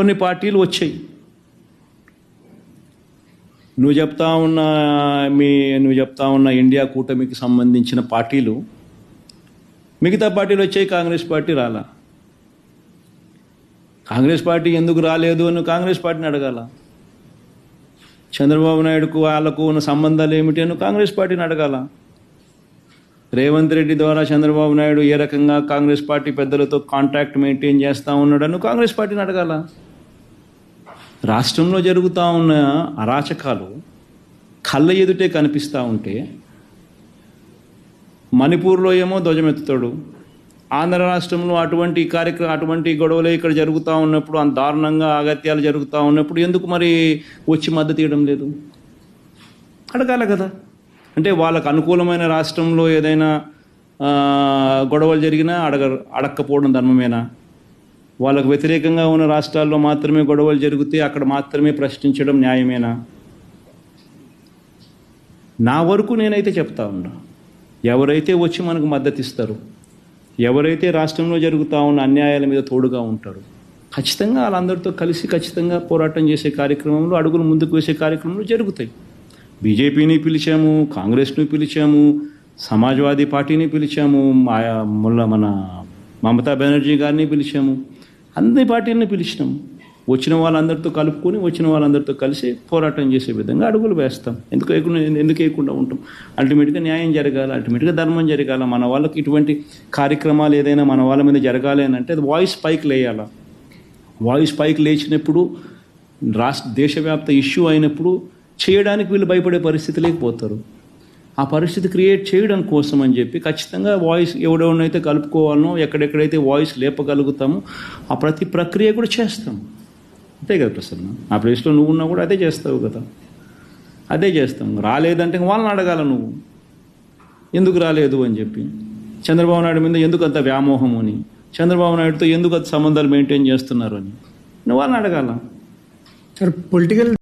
కొన్ని పార్టీలు వచ్చాయి. నువ్వు చెప్తా ఉన్న మీ నువ్వు చెప్తా ఉన్న ఇండియా కూటమికి సంబంధించిన పార్టీలు మిగతా పార్టీలు వచ్చాయి కాంగ్రెస్ పార్టీ రాలా? కాంగ్రెస్ పార్టీ ఎందుకు రాలేదు అని కాంగ్రెస్ పార్టీని అడగాల? చంద్రబాబు నాయుడుకు వాళ్ళకు ఉన్న సంబంధాలు ఏమిటి అని కాంగ్రెస్ పార్టీని అడగాల? రేవంత్ రెడ్డి ద్వారా చంద్రబాబు నాయుడు ఏ రకంగా కాంగ్రెస్ పార్టీ పెద్దలతో కాంటాక్ట్ మెయింటైన్ చేస్తూ ఉన్నాడని కాంగ్రెస్ పార్టీని అడగాల? రాష్ట్రంలో జరుగుతూ ఉన్న అరాచకాలు కళ్ళ ఎదుటే కనిపిస్తూ ఉంటే మణిపూర్లో ఏమో ధ్వజమెత్తుతాడు. ఆంధ్ర రాష్ట్రంలో అటువంటి కార్యక్రమం అటువంటి గొడవలు ఇక్కడ జరుగుతూ ఉన్నప్పుడు అంత దారుణంగా అగత్యాలు జరుగుతూ ఉన్నప్పుడు ఎందుకు మరి వచ్చి మద్దతు ఇవ్వడం లేదు? అడగాల కదా. అంటే వాళ్ళకు అనుకూలమైన రాష్ట్రంలో ఏదైనా గొడవలు జరిగినా అడగ అడక్కపోవడం ధర్మమేనా? వాళ్ళకు వ్యతిరేకంగా ఉన్న రాష్ట్రాల్లో మాత్రమే గొడవలు జరిగితే అక్కడ మాత్రమే ప్రశ్నించడం న్యాయమేనా? నా వరకు నేనైతే చెప్తా ఉన్నా. ఎవరైతే వచ్చి మనకు మద్దతు ఇస్తారు ఎవరైతే రాష్ట్రంలో జరుగుతూ ఉన్న అన్యాయాల మీద తోడుగా ఉంటారు ఖచ్చితంగా వాళ్ళందరితో కలిసి ఖచ్చితంగా పోరాటం చేసే కార్యక్రమంలో అడుగులు ముందుకు వేసే కార్యక్రమంలో జరుగుతాయి. బీజేపీని పిలిచాము కాంగ్రెస్ని పిలిచాము సమాజ్వాదీ పార్టీని పిలిచాము మా ముల్ల మన మమతా బెనర్జీ గారిని పిలిచాము. అన్ని పార్టీలని పిలిచినాం. వచ్చిన వాళ్ళందరితో కలుపుకొని వచ్చిన వాళ్ళందరితో కలిసి పోరాటం చేసే విధంగా అడుగులు వేస్తాం. ఎందుకు వేయకుండా ఎందుకు వేయకుండా ఉంటాం? అల్టిమేట్గా న్యాయం జరగాలి అల్టిమేట్గా ధర్మం జరగాల. మన వాళ్ళకి ఇటువంటి కార్యక్రమాలు ఏదైనా మన వాళ్ళ మీద జరగాలి అని అంటే అది వాయిస్ పైకి లేయాలా. వాయిస్ పైకి లేచినప్పుడు రాష్ట్ర దేశవ్యాప్త ఇష్యూ అయినప్పుడు చేయడానికి వీళ్ళు భయపడే పరిస్థితి లేకపోతారు. ఆ పరిస్థితి క్రియేట్ చేయడం కోసం అని చెప్పి ఖచ్చితంగా వాయిస్ ఎవడెవడనైతే కలుపుకోవాలనో ఎక్కడెక్కడైతే వాయిస్ లేపగలుగుతామో ఆ ప్రతి ప్రక్రియ కూడా చేస్తాం. అంతే కదా ప్రసన్న? ఆ ప్లేస్లో నువ్వు ఉన్నా కూడా అదే చేస్తావు కదా. అదే చేస్తాం. రాలేదంటే వాళ్ళని అడగాల నువ్వు. ఎందుకు రాలేదు అని చెప్పి. చంద్రబాబు నాయుడు మీద ఎందుకు అంత వ్యామోహం అని. చంద్రబాబు నాయుడుతో ఎందుకు అంత సంబంధాలు మెయింటైన్ చేస్తున్నారు అని. నువ్వు వాళ్ళని అడగాల. Sir political